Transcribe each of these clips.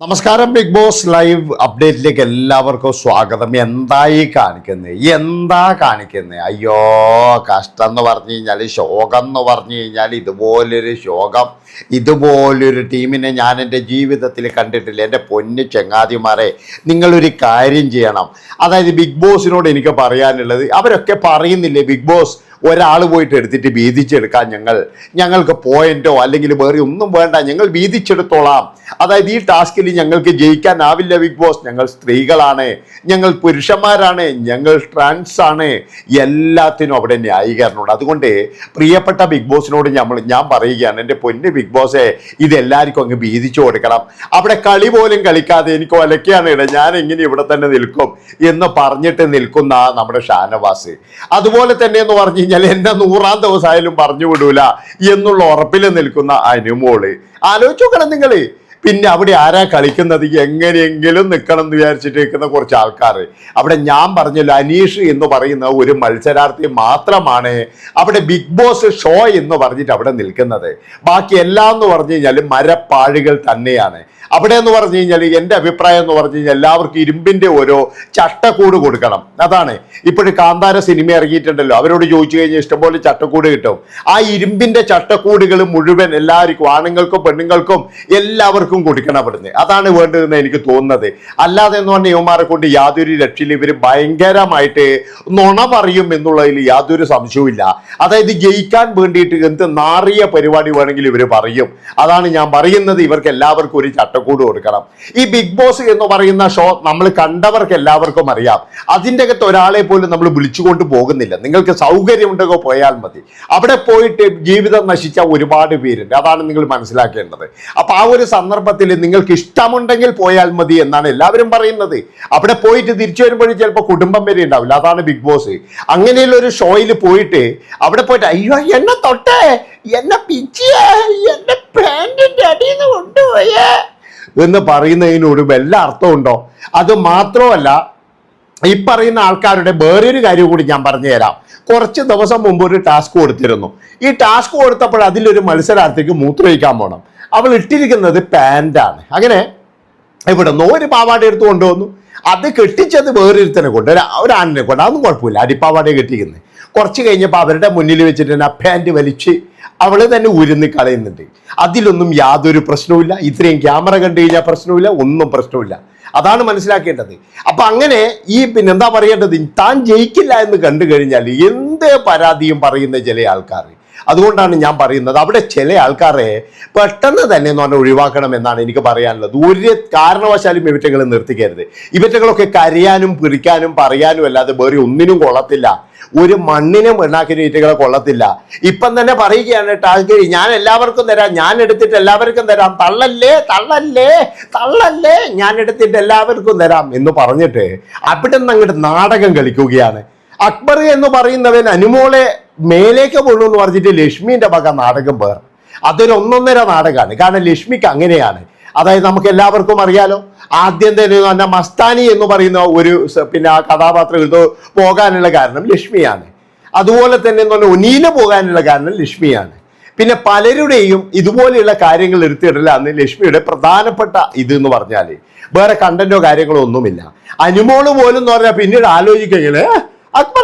നമസ്കാരം big boss live അപ്ഡേറ്റിലേക്ക് എല്ലാവർക്കും സ്വാഗതം. എന്തായി കാണിക്കുന്നത് എന്താ കാണിക്കുന്നത് അയ്യോ കഷ്ടം എന്ന് പറഞ്ഞു കഴിഞ്ഞാൽ ശോകം എന്ന് പറഞ്ഞു കഴിഞ്ഞാൽ ഇതുപോലൊരു ശോകം ഇതുപോലൊരു ടീമിനെ ഞാൻ എന്റെ ജീവിതത്തിൽ കണ്ടിട്ടില്ല. എന്റെ പൊന്നു ചെങ്ങാതിമാരെ നിങ്ങളൊരു കാര്യം ചെയ്യണം. അതായത് ബിഗ് ബോസിനോട് എനിക്ക് പറയാനുള്ളത് അവരൊക്കെ പറയുന്നില്ലേ ബിഗ് ബോസ് ഒരാൾ പോയിട്ട് എടുത്തിട്ട് വീതിച്ചെടുക്കാൻ ഞങ്ങൾ ഞങ്ങൾക്ക് പോയിന്റോ അല്ലെങ്കിൽ വേറെ ഒന്നും വേണ്ട ഞങ്ങൾ വീതിച്ചെടുത്തോളാം. അതായത് ഈ ടാസ്കിൽ ഞങ്ങൾക്ക് ജയിക്കാനാവില്ല ബിഗ് ബോസ് ഞങ്ങൾ സ്ത്രീകളാണ് ഞങ്ങൾ പുരുഷന്മാരാണ് ഞങ്ങൾ ട്രാൻസ് ആണ്. എല്ലാത്തിനും അവിടെ ന്യായീകരണമുണ്ട്. അതുകൊണ്ട് പ്രിയപ്പെട്ട ബിഗ് ബോസിനോട് നമ്മൾ ഞാൻ പറയുകയാണ് എന്റെ പൊന്ന് ബിഗ് ബോസെ ഇതെല്ലാവർക്കും അങ്ങ് വീതിച്ചു കൊടുക്കണം. അവിടെ കളി പോലും കളിക്കാതെ എനിക്ക് ഒലക്കെയാണ് ഇട ഞാൻ എങ്ങനെ ഇവിടെ തന്നെ നിൽക്കും എന്ന് പറഞ്ഞിട്ട് നിൽക്കുന്ന നമ്മുടെ ഷാനവാസ്. അതുപോലെ തന്നെ എന്ന് പറഞ്ഞു കഴിഞ്ഞാൽ എന്നെ നൂറാം ദിവസമായാലും പറഞ്ഞു വിടൂല എന്നുള്ള ഉറപ്പിൽ നിൽക്കുന്ന അനുമോൾ ആലോചിച്ച് നോക്കണം നിങ്ങൾ പിന്നെ അവിടെ ആരാ കളിക്കുന്നത്? എങ്ങനെയെങ്കിലും നിൽക്കണം എന്ന് വിചാരിച്ചിട്ട് നിൽക്കുന്ന കുറച്ച് ആൾക്കാർ അവിടെ ഞാൻ പറഞ്ഞല്ലോ അനീഷ് എന്ന് പറയുന്ന ഒരു മത്സരാർത്ഥി മാത്രമാണ് അവിടെ ബിഗ് ബോസ് ഷോ എന്ന് പറഞ്ഞിട്ട് അവിടെ നിൽക്കുന്നത്. ബാക്കി എല്ലാം എന്ന് പറഞ്ഞു കഴിഞ്ഞാൽ മരപ്പാഴുകൾ തന്നെയാണ്. അവിടെ എന്ന് പറഞ്ഞു കഴിഞ്ഞാൽ എന്റെ അഭിപ്രായം എന്ന് പറഞ്ഞു കഴിഞ്ഞാൽ എല്ലാവർക്കും ഇരുമ്പിന്റെ ഓരോ ചട്ടക്കൂട് കൊടുക്കണം. അതാണ്. ഇപ്പോഴും കാന്താര സിനിമ ഇറങ്ങിയിട്ടുണ്ടല്ലോ. അവരോട് ചോദിച്ചു കഴിഞ്ഞാൽ ഇഷ്ടംപോലെ ചട്ടക്കൂട് കിട്ടും. ആ ഇരുമ്പിന്റെ ചട്ടക്കൂടുകൾ മുഴുവൻ എല്ലാവർക്കും ആണുങ്ങൾക്കും പെണ്ണുങ്ങൾക്കും എല്ലാവർക്കും കൊടുക്കണം അവിടുന്ന്. അതാണ് വേണ്ടതെന്ന് എനിക്ക് തോന്നുന്നത്. അല്ലാതെ എന്ന് പറഞ്ഞ യുവമാരെ കൊണ്ട് യാതൊരു രക്ഷയിൽ ഇവർ ഭയങ്കരമായിട്ട് നുണ പറയും എന്നുള്ളതിൽ യാതൊരു സംശയവുമില്ല അതായത് ജയിക്കാൻ വേണ്ടിയിട്ട് എന്ത് നാറിയ പരിപാടി വേണമെങ്കിൽ ഇവർ പറയും. അതാണ് ഞാൻ പറയുന്നത്. ഇവർക്ക് എല്ലാവർക്കും ഒരു ചട്ടക്കൂട് കൊടുക്കണം. ഈ ബിഗ് ബോസ് എന്ന് പറയുന്ന ഷോ നമ്മൾ കണ്ടവർക്ക് എല്ലാവർക്കും അറിയാം. അതിന്റെ അകത്ത് ഒരാളെ പോലും നമ്മൾ വിളിച്ചുകൊണ്ട് പോകുന്നില്ല. നിങ്ങൾക്ക് സൗകര്യമുണ്ടെങ്കിൽ പോയാൽ മതി. അവിടെ പോയിട്ട് ജീവിതം നശിച്ച ഒരുപാട് പേരുണ്ട്. അതാണ് നിങ്ങൾ മനസ്സിലാക്കേണ്ടത്. അപ്പൊ ആ ഒരു സന്ദർഭത്തിൽ നിങ്ങൾക്ക് ഇഷ്ടമുണ്ടെങ്കിൽ പോയാൽ മതി എന്നാണ് എല്ലാവരും പറയുന്നത്. അവിടെ പോയിട്ട് തിരിച്ചു വരുമ്പോഴും ചിലപ്പോൾ കുടുംബം വരെ ഉണ്ടാവില്ല. അതാണ് ബിഗ് ബോസ് അങ്ങനെയുള്ള ഒരു ഷോയിൽ പോയിട്ട് അവിടെ പോയിട്ട് അയ്യോ എന്നെ തൊട്ടേ എന്നെ പിച്ചിയേ എന്നെ പാന്റിന്റെ അടിയിൽ നിന്ന് കൊണ്ടുപോയേ. എന്ന് പറയുന്നതിനോട് വല്ല അർത്ഥമുണ്ടോ അത് മാത്രമല്ല ഈ പറയുന്ന ആൾക്കാരുടെ വേറൊരു കാര്യം കൂടി ഞാൻ പറഞ്ഞു തരാം. കുറച്ച് ദിവസം മുമ്പ് ഒരു ടാസ്ക് കൊടുത്തിരുന്നു. ഈ ടാസ്ക് കൊടുത്തപ്പോൾ അതിലൊരു മത്സരാർത്ഥിക്ക് മൂത്രമൊഴിക്കാൻ പോകണം അവൾ ഇട്ടിരിക്കുന്നത് പാന്റാണ് അങ്ങനെ ഇവിടെ നിന്ന് ഒരു പാവാട എടുത്ത് കൊണ്ടുവന്നു. അത് കെട്ടിച്ചത് വേറൊരുത്തനെ കൊണ്ട് ഒരു ആണിനെ കൊണ്ട്. അതൊന്നും കുഴപ്പമില്ല. അടിപ്പാവാടയെ കെട്ടിക്കുന്നത് കുറച്ച് കഴിഞ്ഞപ്പോൾ അവരുടെ മുന്നിൽ വെച്ചിട്ട് ആ പാന്റ് വലിച്ച് അവൾ തന്നെ ഉരുന്ന് കളയുന്നുണ്ട്. അതിലൊന്നും യാതൊരു പ്രശ്നവുമില്ല. ഇത്രയും ക്യാമറ കണ്ടു കഴിഞ്ഞാൽ പ്രശ്നവുമില്ല ഒന്നും പ്രശ്നവുമില്ല. അതാണ് മനസ്സിലാക്കേണ്ടത്. അപ്പൊ അങ്ങനെ ഈ പിന്നെ എന്താ പറയേണ്ടത്? താൻ ജയിക്കില്ല എന്ന് കണ്ടു കഴിഞ്ഞാൽ എന്ത് പരാതിയും പറയുന്ന ചില ആൾക്കാർ അതുകൊണ്ടാണ് ഞാൻ പറയുന്നത്. അവിടെ ചില ആൾക്കാരെ പെട്ടെന്ന് തന്നെ എന്ന് പറഞ്ഞാൽ ഒഴിവാക്കണം എന്നാണ് എനിക്ക് പറയാനുള്ളത്. ഒരു കാരണവശാലും ഇവറ്റകളെ നിർത്തിക്കരുത്. ഇവറ്റകളൊക്കെ കരയാനും പിറിക്കാനും പറയാനും അല്ലാതെ വേറെ ഒന്നിനും കൊള്ളത്തില്ല. ഒരു മണ്ണിനും ഉണ്ടാക്കിയ ഇവറ്റകളെ കൊള്ളത്തില്ല. ഇപ്പം തന്നെ പറയുകയാണ് ടാസ്കരി ഞാൻ എല്ലാവർക്കും തരാം. ഞാൻ എടുത്തിട്ട് എല്ലാവർക്കും തരാം. തള്ളല്ലേ തള്ളല്ലേ തള്ളല്ലേ. ഞാൻ എടുത്തിട്ട് എല്ലാവർക്കും തരാം. എന്ന് പറഞ്ഞിട്ട് അവിടെ നിന്ന് അങ്ങോട്ട് നാടകം കളിക്കുകയാണ്. അക്ബർ എന്ന് പറയുന്നവൻ അനുമോളെ മേലേക്ക് പൊള്ളു എന്ന് പറഞ്ഞിട്ട് ലക്ഷ്മിന്റെ വക നാടകം വേറെ. അതൊരു ഒന്നൊന്നര നാടകമാണ്. കാരണം ലക്ഷ്മിക്ക് അങ്ങനെയാണ്. അതായത് നമുക്ക് എല്ലാവർക്കും അറിയാലോ ആദ്യം തന്നെ തന്നെ മസ്താനി എന്ന് പറയുന്ന ഒരു പിന്നെ ആ കഥാപാത്രം എടുത്ത് പോകാനുള്ള കാരണം ലക്ഷ്മിയാണ്. അതുപോലെ തന്നെ എന്ന് പറഞ്ഞാൽ ഒനീല പോകാനുള്ള കാരണം ലക്ഷ്മിയാണ്. പിന്നെ പലരുടെയും ഇതുപോലെയുള്ള കാര്യങ്ങൾ എടുത്തിടില്ല അന്ന് ലക്ഷ്മിയുടെ പ്രധാനപ്പെട്ട ഇത് എന്ന് പറഞ്ഞാൽ വേറെ കണ്ടന്റോ കാര്യങ്ങളോ ഒന്നുമില്ല. അനുമോൾ പോലും എന്ന് പറഞ്ഞാൽ പിന്നീട് ആലോചിക്കുകയാണ്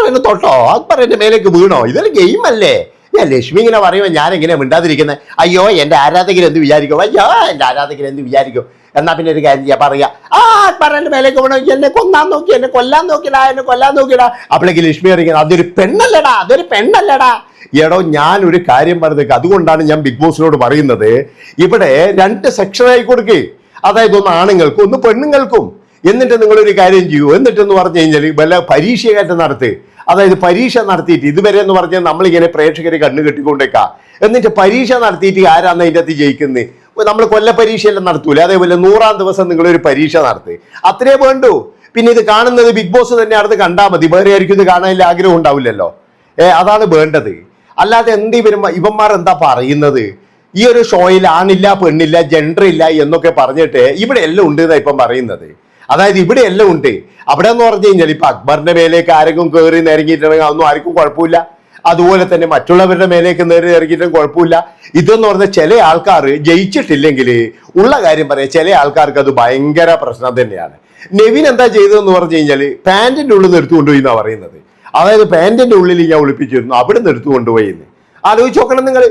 എന്നെ തൊട്ടോ? അക്ബർ എന്റെ മേലേക്ക് വീണോ? ഇതൊരു ഗെയിം അല്ലേ? ഞാൻ ലക്ഷ്മി ഇങ്ങനെ പറയുമ്പോൾ ഞാൻ എങ്ങനെ മിണ്ടാതിരിക്കുന്നത് അയ്യോ എന്റെ ആരാധകർ എന്ത് വിചാരിക്കും? അയ്യോ എന്റെ ആരാധകർ എന്ത് വിചാരിക്കും? എന്നാ പിന്നെ ഒരു കാര്യം ചെയ്യാ പറയാ ആ അക്ബർ എന്റെ മേലേക്ക് വീണോ? എന്നെ കൊന്നാൻ നോക്കി എന്നെ കൊല്ലാൻ നോക്കിടാ എന്നെ കൊല്ലാൻ നോക്കിടാ അപ്പോഴേക്ക് ലക്ഷ്മി അറിയിക്കുന്നത് അതൊരു പെണ്ണല്ലടാ അതൊരു പെണ്ണല്ലടാ. എടോ ഞാൻ ഒരു കാര്യം പറഞ്ഞേക്ക്. അതുകൊണ്ടാണ് ഞാൻ ബിഗ് ബോസിനോട് പറയുന്നത് ഇവിടെ രണ്ട് സെക്ഷനായി കൊടുക്കേ. അതായത് ഒന്ന് ആണുങ്ങൾക്കും ഒന്ന് പെണ്ണുങ്ങൾക്കും. എന്നിട്ട് നിങ്ങളൊരു കാര്യം ചെയ്യൂ. എന്നിട്ടെന്ന് പറഞ്ഞു കഴിഞ്ഞാൽ വല്ല പരീക്ഷയായിട്ട് നടത്തി. അതായത് പരീക്ഷ നടത്തിയിട്ട് ഇതുവരെ എന്ന് പറഞ്ഞാൽ നമ്മളിങ്ങനെ പ്രേക്ഷകരെ കണ്ണു കെട്ടിക്കൊണ്ടേക്കാം. എന്നിട്ട് പരീക്ഷ നടത്തിയിട്ട് ആരാന്ന് അതിന്റെ അകത്ത് ജയിക്കുന്നത് നമ്മൾ കൊല്ല പരീക്ഷയെല്ലാം നടത്തൂല? അതേപോലെ നൂറാം ദിവസം നിങ്ങളൊരു പരീക്ഷ നടത്തി. അത്രേ വേണ്ടൂ. പിന്നെ ഇത് കാണുന്നത് ബിഗ് ബോസ് തന്നെ അടുത്ത് കണ്ടാൽ മതി. വേറെ ആയിരിക്കും ഇത് കാണാൻ ആഗ്രഹം ഉണ്ടാവില്ലല്ലോ. ഏ അതാണ് വേണ്ടത്. അല്ലാതെ എന്ത് ഇവരും ഇവന്മാർ എന്താ പറയുന്നത്? ഈ ഒരു ഷോയിൽ ആണില്ല പെണ്ണില്ല ജെൻഡർ ഇല്ല എന്നൊക്കെ പറഞ്ഞിട്ട് ഇവിടെ എല്ലാം ഉണ്ട് എന്നാ ഇപ്പം പറയുന്നത്. അതായത് ഇവിടെ എല്ലാം ഉണ്ട്. അവിടെ എന്ന് പറഞ്ഞു കഴിഞ്ഞാൽ ഇപ്പൊ അക്ബറിന്റെ മേലേക്ക് ആരെങ്കിലും കയറി നിരങ്ങിയിട്ടുണ്ടെങ്കിൽ അതൊന്നും ആർക്കും കുഴപ്പമില്ല. അതുപോലെ തന്നെ മറ്റുള്ളവരുടെ മേലേക്ക് നേരെ ഇറങ്ങിയിട്ടും കുഴപ്പമില്ല. ഇതെന്ന് പറഞ്ഞാൽ ചില ആൾക്കാർ ജയിച്ചിട്ടില്ലെങ്കിൽ ഉള്ള കാര്യം പറയാം. ചില ആൾക്കാർക്ക് അത് ഭയങ്കര പ്രശ്നം തന്നെയാണ്. നെവിൻ എന്താ ചെയ്തതെന്ന് പറഞ്ഞു കഴിഞ്ഞാൽ പാന്റിന്റെ ഉള്ളിൽ നിന്ന് എടുത്തുകൊണ്ടുപോയി എന്നാണ് പറയുന്നത്. അതായത് പാന്റിന്റെ ഉള്ളിൽ ഞാൻ ഒളിപ്പിച്ചിരുന്നു. അവിടെ നിന്ന് എടുത്തു കൊണ്ടുപോയി എന്ന് ആലോചിച്ച് നോക്കണം നിങ്ങൾ.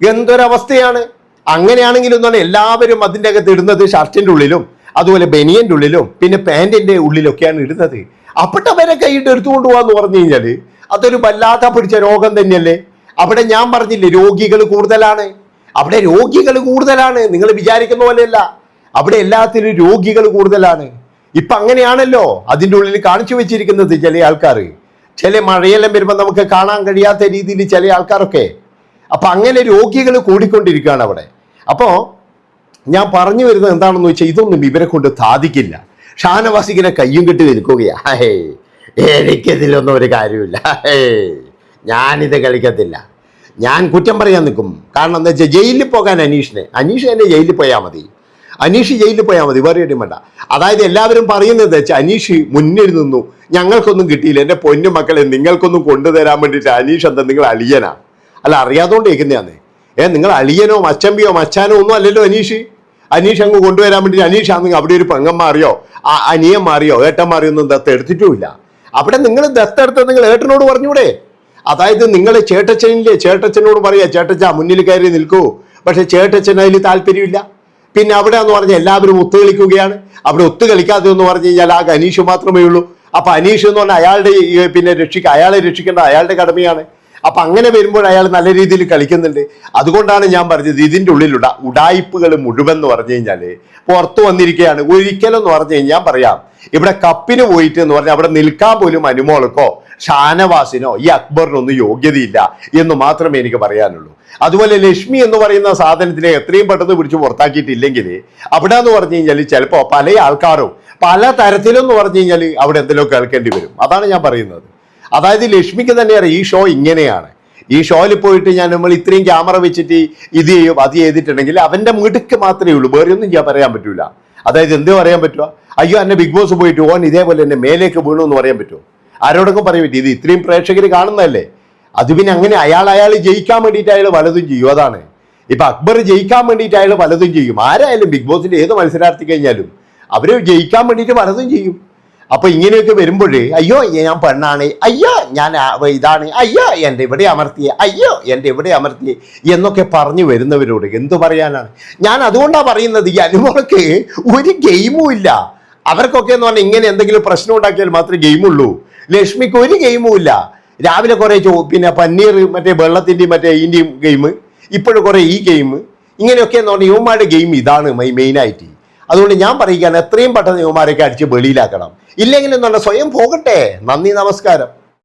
എന്തൊരവസ്ഥയാണ്? അങ്ങനെയാണെങ്കിലും എന്താണ് എല്ലാവരും അതിന്റെ അകത്ത് ഇടുന്നത് ഷർട്ടിന്റെ ഉള്ളിലും. അതുപോലെ ബനിയന്റെ ഉള്ളിലും പിന്നെ പാന്റിന്റെ ഉള്ളിലൊക്കെയാണ് ഇടുന്നത്. അപ്പട്ടവരെ കൈയിട്ട് എടുത്തുകൊണ്ട് പോകാന്ന് പറഞ്ഞു കഴിഞ്ഞാൽ അതൊരു വല്ലാത്ത പിടിച്ച രോഗം തന്നെയല്ലേ? അവിടെ ഞാൻ പറഞ്ഞില്ലേ രോഗികൾ കൂടുതലാണ്. അവിടെ രോഗികൾ കൂടുതലാണ് നിങ്ങൾ വിചാരിക്കുന്ന പോലെയല്ല. അവിടെ എല്ലാത്തിലും രോഗികൾ കൂടുതലാണ്. ഇപ്പൊ അങ്ങനെയാണല്ലോ അതിന്റെ ഉള്ളിൽ കാണിച്ചു വെച്ചിരിക്കുന്നത് ചില ആൾക്കാർ. ചില മഴയെല്ലാം വരുമ്പോൾ നമുക്ക് കാണാൻ കഴിയാത്ത രീതിയിൽ ചില ആൾക്കാരൊക്കെ. അപ്പൊ അങ്ങനെ രോഗികൾ കൂടിക്കൊണ്ടിരിക്കുകയാണ് അവിടെ. അപ്പോ ഞാൻ പറഞ്ഞു വരുന്നത് എന്താണെന്ന് വെച്ചാൽ ഇതൊന്നും ഇവരെ കൊണ്ട് സാധിക്കില്ല. ഷാനവാസിക്കിനെ കയ്യും കെട്ടി നിൽക്കുകയാ. എനിക്കിതിലൊന്നും ഒരു കാര്യമില്ല ഹേ ഞാനിത് കളിക്കത്തില്ല. ഞാൻ കുറ്റം പറയാൻ നിൽക്കും. കാരണം എന്താ വെച്ചാൽ ജയിലിൽ പോകാൻ അനീഷിനെ അനീഷ് തന്നെ ജയിലിൽ പോയാൽ മതി. അനീഷ് ജയിലിൽ പോയാൽ മതി വേറെ എവിടെയും വേണ്ട. അതായത് എല്ലാവരും പറയുന്നത് വെച്ചാൽ അനീഷ് മുന്നിൽ നിന്നു ഞങ്ങൾക്കൊന്നും കിട്ടിയില്ല എന്റെ പൊന്നു മക്കളെ നിങ്ങൾക്കൊന്നും കൊണ്ടുതരാൻ വേണ്ടിയിട്ട് അനീഷ് എന്താ നിങ്ങൾ അളിയനാ? അല്ല അറിയാതുകൊണ്ട് കേൾക്കുന്നതാന്നേ ഏ നിങ്ങൾ അളിയനോ മച്ചമ്പിയോ മച്ചാനോ ഒന്നും അല്ലല്ലോ അനീഷ്. അനീഷ് അങ്ങ് കൊണ്ടുവരാൻ വേണ്ടി അനീഷ് ആണെങ്കിൽ അവിടെ ഒരു പെങ്ങൻ മാറിയോ അനിയൻ മാറിയോ ഏട്ടൻ മാറിയോ ഒന്നും ദത്തെടുത്തിട്ടുമില്ല. അവിടെ നിങ്ങൾ ദത്തെടുത്ത് നിങ്ങൾ ഏട്ടനോട് പറഞ്ഞൂടെ? അതായത് നിങ്ങൾ ചേട്ടച്ചനില്ലേ? ചേട്ടച്ചനോട് പറയാ ചേട്ടച്ച മുന്നിൽ കയറി നിൽക്കൂ. പക്ഷെ ചേട്ടച്ചൻ അതിൽ താല്പര്യമില്ല. പിന്നെ അവിടെ എന്ന് പറഞ്ഞാൽ എല്ലാവരും ഒത്തു കളിക്കുകയാണ്. അവിടെ ഒത്തു കളിക്കാതെ എന്ന് പറഞ്ഞു കഴിഞ്ഞാൽ ആ അനീഷ് മാത്രമേ ഉള്ളൂ. അപ്പൊ അനീഷ് എന്ന് പറഞ്ഞാൽ അയാളുടെ പിന്നെ രക്ഷിക്കുക അയാളെ രക്ഷിക്കേണ്ട അയാളുടെ കടമയാണ്. അപ്പൊ അങ്ങനെ വരുമ്പോൾ അയാൾ നല്ല രീതിയിൽ കളിക്കുന്നുണ്ട്. അതുകൊണ്ടാണ് ഞാൻ പറഞ്ഞത് ഇതിന്റെ ഉള്ളിലുള്ള ഉടായിപ്പുകൾ മുഴുവൻ എന്ന് പറഞ്ഞു കഴിഞ്ഞാൽ പുറത്തു വന്നിരിക്കുകയാണ്. ഒരിക്കലും എന്ന് പറഞ്ഞു കഴിഞ്ഞാൽ പറയാം ഇവിടെ കപ്പിന് പോയിട്ട് എന്ന് പറഞ്ഞാൽ അവിടെ നിൽക്കാൻ പോലും അനുമോൾക്കോ ഷാനവാസിനോ ഈ അക്ബറിനൊന്നും യോഗ്യതയില്ല എന്ന് മാത്രമേ എനിക്ക് പറയാനുള്ളൂ. അതുപോലെ ലക്ഷ്മി എന്ന് പറയുന്ന സാധനത്തിനെ എത്രയും പെട്ടെന്ന് പിടിച്ച് പുറത്താക്കിയിട്ടില്ലെങ്കിൽ അവിടെ എന്ന് പറഞ്ഞു കഴിഞ്ഞാൽ ചിലപ്പോൾ പല ആൾക്കാരും പല തരത്തിലെന്ന് പറഞ്ഞു കഴിഞ്ഞാൽ അവിടെ എന്തെങ്കിലും കേൾക്കേണ്ടി വരും. അതാണ് ഞാൻ പറയുന്നത്. അതായത് ലക്ഷ്മിക്ക് തന്നെ അറിയാം ഈ ഷോ ഇങ്ങനെയാണ്. ഈ ഷോയിൽ പോയിട്ട് ഞാൻ നമ്മൾ ഇത്രയും ക്യാമറ വെച്ചിട്ട് ഇത് ചെയ്യും അത് ചെയ്തിട്ടുണ്ടെങ്കിൽ അവന്റെ മിടുക്ക് മാത്രമേ ഉള്ളൂ. വേറെ ഒന്നും ഞാൻ പറയാൻ പറ്റൂല. അതായത് എന്തോ പറയാൻ പറ്റുക അയ്യോ എന്നെ ബിഗ് ബോസ് പോയിട്ട് ഓൻ ഇതേപോലെ എന്നെ മേലേക്ക് വീണു എന്ന് പറയാൻ പറ്റുമോ ആരോടൊക്കെ പറയാൻ പറ്റും? ഇത് ഇത്രയും പ്രേക്ഷകർ കാണുന്നതല്ലേ? അത് പിന്നെ അങ്ങനെ അയാൾ അയാൾ ജയിക്കാൻ വേണ്ടിയിട്ട് അയാൾ പലതും ചെയ്യും. അതാണ്. ഇപ്പൊ അക്ബർ ജയിക്കാൻ വേണ്ടിയിട്ട് അയാൾ പലതും ചെയ്യും. ആരായാലും ബിഗ് ബോസിന്റെ ഏത് മത്സരാർത്ഥി കഴിഞ്ഞാലും അവർ ജയിക്കാൻ വേണ്ടിയിട്ട് പലതും ചെയ്യും. അപ്പൊ ഇങ്ങനെയൊക്കെ വരുമ്പോഴേ അയ്യോ ഞാൻ പെണ്ണാണ്. അയ്യോ ഞാൻ ഇതാണ്. അയ്യോ എന്റെ ഇവിടെ അമർത്തിയെ. അയ്യോ എന്റെ ഇവിടെ അമർത്തിയെ. എന്നൊക്കെ പറഞ്ഞു വരുന്നവരോട് എന്തു പറയാനാണ്? ഞാൻ അതുകൊണ്ടാണ് പറയുന്നത് ഈ അനുമോൾക്ക് ഒരു ഗെയിമും ഇല്ല. അവർക്കൊക്കെ എന്ന് പറഞ്ഞാൽ ഇങ്ങനെ എന്തെങ്കിലും പ്രശ്നം ഉണ്ടാക്കിയാൽ മാത്രമേ ഗെയിമുള്ളൂ. ലക്ഷ്മിക്ക് ഒരു ഗെയിമും ഇല്ല. രാവിലെ കുറേ ചോ പിന്നെ പന്നീർ മറ്റേ വെള്ളത്തിന്റെയും മറ്റേ ഇതിന്റെയും ഗെയിം. ഇപ്പോഴും കുറേ ഈ ഗെയിം. ഇങ്ങനെയൊക്കെ എന്ന് പറഞ്ഞാൽ യുവമാരുടെ ഗെയിം ഇതാണ് മെയിനായിട്ട്. അതുകൊണ്ട് ഞാൻ പറയുകയാണ് എത്രയും പെട്ടെന്ന് യുവമാരെയൊക്കെ അടിച്ച് വെളിയിലാക്കണം. ഇല്ലെങ്കിൽ എന്നുള്ള സ്വയം പോകട്ടെ. നന്ദി നമസ്കാരം.